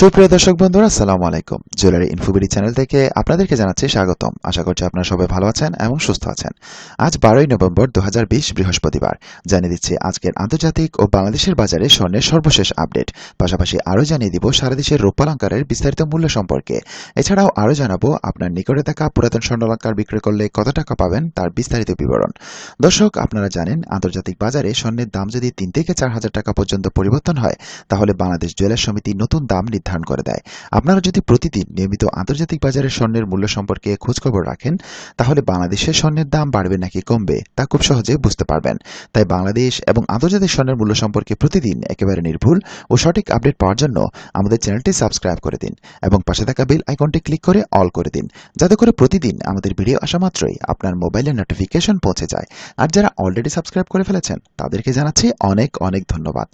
সুপ্রিয় দর্শক বন্ধুরা, আসসালামু আলাইকুম। জুয়েলারি ইনফোবিডি চ্যানেল থেকে আপনাদেরকে জানাচ্ছি স্বাগতম। আশা করছি আপনারা সবাই ভালো আছেন এবং সুস্থ আছেন। আজ বারোই নভেম্বর দু হাজার বিশ বৃহস্পতিবার। জানিয়ে দিচ্ছি, আজকের আন্তর্জাতিক ও বাংলাদেশের বাজারে স্বর্ণের সর্বশেষ আপডেট। পাশাপাশি আরও জানিয়ে দিব সারা দেশের রূপালঙ্কারের বিস্তারিত মূল্য সম্পর্কে। এছাড়াও আরও জানাব, আপনার নিকটে থাকা পুরাতন স্বর্ণালঙ্কার বিক্রয় করলে কত টাকা পাবেন তার বিস্তারিত বিবরণ। দর্শক, আপনারা জানেন, আন্তর্জাতিক বাজারে স্বর্ণের দাম যদি তিন থেকে চার হাজার টাকা পর্যন্ত পরিবর্তন হয়, তাহলে বাংলাদেশ জুয়েলার সমিতি নতুন দাম নির্ধারণ করে দেয়। আপনারা যদি প্রতিদিন নিয়মিত আন্তর্জাতিক বাজারে স্বর্ণের মূল্য সম্পর্কে খোঁজখবর রাখেন, তাহলে বাংলাদেশের স্বর্ণের দাম বাড়বে নাকি কমবে, তা খুব সহজে বুঝতে পারবেন। তাই বাংলাদেশ এবং আন্তর্জাতিক স্বর্ণের মূল্য সম্পর্কে প্রতিদিন একেবারে নির্ভুল ও সঠিক আপডেট পাওয়ার জন্য আমাদের চ্যানেলটি সাবস্ক্রাইব করে দিন এবং পাশে থাকা বেল আইকনটি ক্লিক করে অল করে দিন, যাতে করে প্রতিদিন আমাদের ভিডিও আসা মাত্রই আপনার মোবাইলে নোটিফিকেশন পৌঁছে যায়। আর যারা অলরেডি সাবস্ক্রাইব করে ফেলেছেন, তাদেরকে জানাচ্ছি অনেক অনেক ধন্যবাদ।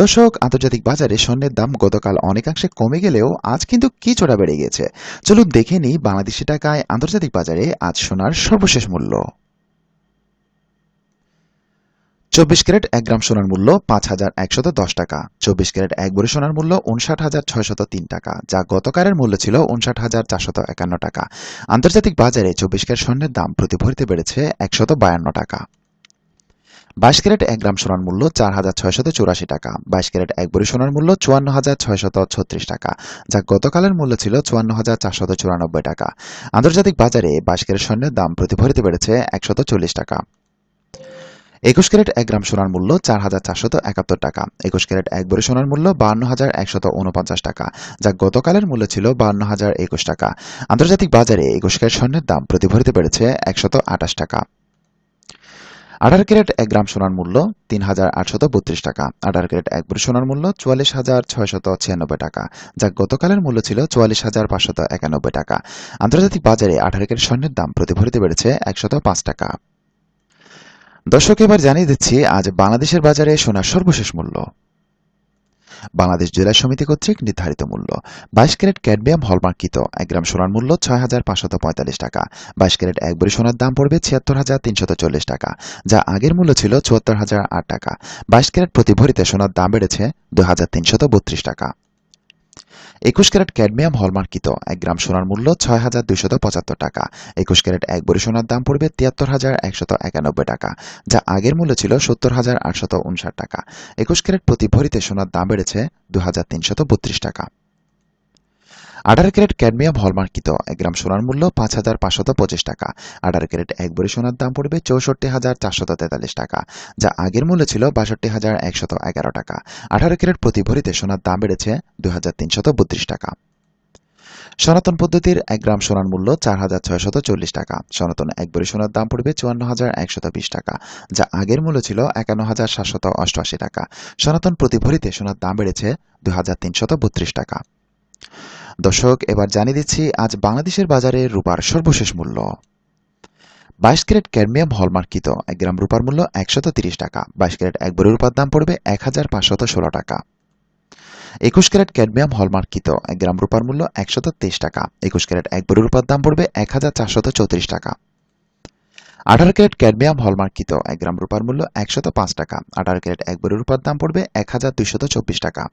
দর্শক, আন্তর্জাতিক বাজারে স্বর্ণের দাম গতকাল অনেকাংশে কমে গেলেও আজ কিন্তু কি চড়া বেড়ে গিয়েছে চলুন দেখে নিই বাংলাদেশি টাকায় আন্তর্জাতিক বাজারে আজ সোনার সর্বশেষ মূল্য। চব্বিশ ক্যারেট এক গ্রাম সোনার মূল্য পাঁচ হাজার একশত দশ টাকা। চব্বিশ ক্যারেট এক বড়ি সোনার মূল্য উনষাট হাজার ছয়শত তিন টাকা, যা গতকালের মূল্য ছিল উনষাট হাজার চারশত একান্ন টাকা। আন্তর্জাতিক বাজারে চব্বিশ ক্যারেট স্বর্ণের দাম প্রতি ভরিতে বেড়েছে একশত বায়ান্ন টাকা। বাইশ ক্যারেট এক গ্রাম সোনার মূল্য চার হাজার ছয়শত চুরাশি টাকা। বাইশ ক্যারেট এক বড়ি সোনার মূল্য চুয়ান্ন হাজার ছয়শত ছত্রিশ টাকা, যা গতকালের মূল্য ছিল চুয়ান্ন হাজার চারশত চুরানব্বই টাকা। আন্তর্জাতিক বাজারে বাইশ ক্যারেট স্বর্ণের দাম প্রতি ভরিতে বেড়েছে একশত চল্লিশ টাকা। একুশ ক্যারেট এক গ্রাম সোনার মূল্য চার হাজার চারশত একাত্তর টাকা, একুশ ক্যারেট এক বড়ি সোনার মূল্য বান্ন হাজার একশত উনপঞ্চাশ টাকা, যা গতকালের মূল্য ছিল বান্ন হাজার একুশ টাকা। আন্তর্জাতিক বাজারে একুশ ক্যারেট স্বর্ণের দাম প্রতি বেড়েছে একশত আঠাশ টাকা। আঠারো ক্যারেট এক গ্রাম সোনার মূল্য তিন হাজার আটশত বত্রিশ টাকা। আঠারো ক্যারেট এক বুড়ি সোনার মূল্য চুয়াল্লিশ হাজার ছয়শত ছিয়ানব্বই টাকা, যা গতকালের মূল্য ছিল চুয়াল্লিশ হাজার পাঁচশত একানব্বই টাকা। আন্তর্জাতিক বাজারে আঠারো ক্যারেট স্বর্ণের দাম প্রতি ভরিতে বেড়েছে একশত পাঁচ টাকা। দর্শক, এবার জানিয়ে দিচ্ছি, আজ বাংলাদেশের বাজারে সোনার সর্বশেষ মূল্য। বাংলাদেশ জেলা সমিতি কর্তৃক নির্ধারিত মূল্য। বাইশ ক্যারেট ক্যাডমিয়াম হলমার্কিত, এক গ্রাম সোনার মূল্য ছয় হাজার পাঁচশত পঁয়তাল্লিশ টাকা। বাইশ ক্যারেট এক বড়ি সোনার দাম পড়বে ছিয়াত্তর হাজার তিনশত চল্লিশ টাকা। যা আগের মূল্য ছিল চুয়াত্তর হাজার আট টাকা। বাইশ ক্যারেট প্রতি ভরিতে সোনার দাম বেড়েছে দু হাজার তিনশত বত্রিশ টাকা। একুশ ক্যারেট ক্যাডমিয়াম হলমার্কিত, এক গ্রাম সোনার মূল্য ছয় হাজার দুইশত পঁচাত্তর টাকা। একুশ ক্যারেট এক বড়ি সোনার দাম পড়বে তিয়াত্তর হাজার একশত একানব্বই টাকা, যা আগের মূল্য ছিল সত্তর হাজার আটশত উনষাট টাকা। একুশ ক্যারেট প্রতি ভরিতে সোনার দাম বেড়েছে দু হাজার তিনশত বত্রিশ টাকা। আঠারো ক্যারেট ক্যাডমিয়াম হলমার্কিত এক গ্রাম সোনার মূল্য পাঁচ হাজার পাঁচশত পঁচিশ টাকা। আঠারো ক্যারেট এক বড়ি সোনার দাম পড়বে চৌষট্টি হাজার চারশত তেতাল্লিশ টাকা, যা আগের মূল্য ছিল বাষট্টি হাজার একশত এগারো টাকা। আঠারো ক্যারেট প্রতি ভরিতে সোনার দাম বেড়েছে দু হাজার তিনশত বত্রিশ টাকা। সনাতন পদ্ধতির এক গ্রাম সোনার মূল্য চার হাজার ছয়শত চল্লিশ টাকা। সনাতন এক বড়ি সোনার দাম পড়বে চুয়ান্ন হাজার একশত বিশ টাকা, যা আগের মূল্য ছিল একান্ন হাজার সাতশত অষ্টআশি টাকা। সনাতন প্রতি ভরিতে সোনার দাম বেড়েছে দু হাজার তিনশত বত্রিশ টাকা। দর্শক, এবার জানিয়ে দিচ্ছি, আজ বাংলাদেশের বাজারে রূপার সর্বশেষ মূল্য। বাইশ ক্যারেট ক্যাডমিয়াম হলমার্কিত, এক গ্রাম রূপার মূল্য একশত তিরিশ টাকা। বাইশ ক্যারেট এক বড়ি রূপার দাম পড়বে এক হাজার পাঁচশত ষোলো টাকা। একুশ ক্যারেট ক্যাডমিয়াম হলমার্কিত, এক গ্রাম রূপার মূল্য একশত তেইশ টাকা। একুশ ক্যারেট এক বড়ি রূপার দাম পড়বে এক হাজার চারশত চৌত্রিশ টাকা। আঠারো ক্যারেট ক্যাডমিয়াম হলমার্কিত, এক গ্রাম রূপার মূল্য একশত পাঁচ টাকা। আঠারো ক্যারেট এক বড়ি রূপার দাম পড়বে এক হাজার দুইশত চব্বিশ টাকা।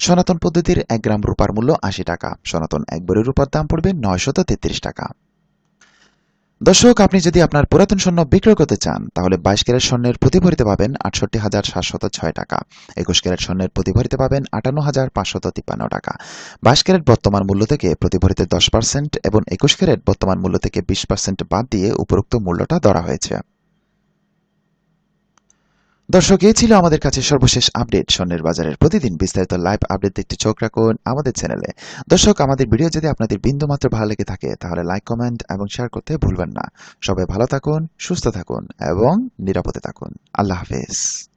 সনাতন পদ্ধতির এক গ্রাম রূপার মূল্য আশি টাকা, সনাতন এক বড়ি রূপার দাম পড়বে নয়শত তেত্রিশ টাকা। দর্শক, আপনি যদি আপনার পুরাতন স্বর্ণ বিক্রয় করতে চান, তাহলে বাইশ ক্যারেট স্বর্ণের প্রতি ভরিতে পাবেন আটষট্টি হাজার সাতশত ছয় টাকা, একুশ ক্যারেট স্বর্ণের প্রতি ভরিতে পাবেন আটান্ন হাজার পাঁচশত তিপ্পান্ন টাকা। বাইশ ক্যারেট বর্তমান মূল্য থেকে প্রতিভরিতে দশ পার্সেন্ট এবং একুশ ক্যারেট বর্তমান মূল্য থেকে বিশ পার্সেন্ট বাদ দিয়ে উপরোক্ত মূল্যটা ধরা হয়েছে। দর্শক এই ছিল আমাদের কাছে সর্বশেষ আপডেট। স্বর্ণের বাজারের প্রতিদিন বিস্তারিত লাইভ আপডেট দেখতে চোখ রাখুন আমাদের চ্যানেলে। দর্শক, আমাদের ভিডিও যদি আপনাদের বিন্দুমাত্র ভালো লেগে থাকে, তাহলে লাইক, কমেন্ট এবং শেয়ার করতে ভুলবেন না। সবাই ভালো থাকুন, সুস্থ থাকুন এবং নিরাপদে থাকুন। আল্লাহ হাফেজ।